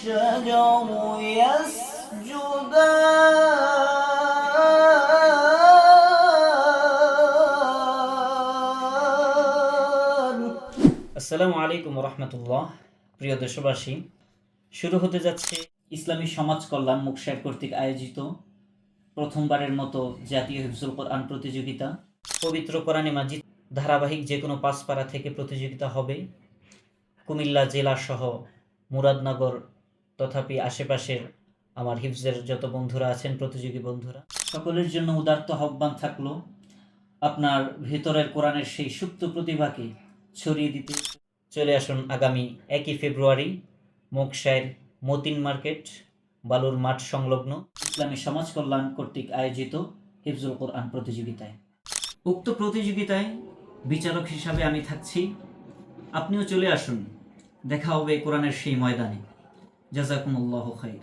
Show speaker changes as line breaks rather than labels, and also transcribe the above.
والشجر يسجدان
আসসালামু আলাইকুম রহমতুল্লাহ প্রিয় দেশবাসী শুরু হতে যাচ্ছে ইসলামী সমাজ কল্যাণ মুখশের কর্তৃক আয়োজিত প্রথমবারের মতো জাতীয় হিফজুল কোরআন প্রতিযোগিতা পবিত্র কোরআনে মাজিদ ধারাবাহিক যে কোনো পাঁচপাড়া থেকে প্রতিযোগিতা হবে কুমিল্লা জেলা সহ মুরাদনগর তথাপি আশেপাশের আমার হিফজের যত বন্ধুরা আছেন, প্রতিযোগী বন্ধুরা, সকলের জন্য উদার্ত আহ্বান থাকল আপনার ভেতরের কোরআনের সেই সুপ্ত প্রতিভাকে ছড়িয়ে দিতে। চলে আসুন আগামী একই ফেব্রুয়ারি মোকশায়ের মতিন মার্কেট, বালুর মাঠ সংলগ্ন ইসলামী সমাজ কল্যাণ কর্তৃক আয়োজিত হিফজুল কোরআন প্রতিযোগিতায়। উক্ত প্রতিযোগিতায় বিচারক হিসাবে আমি থাকছি। আপনিও চলে আসুন, দেখা হবে কোরআনের সেই ময়দানে। جزاكم الله خير.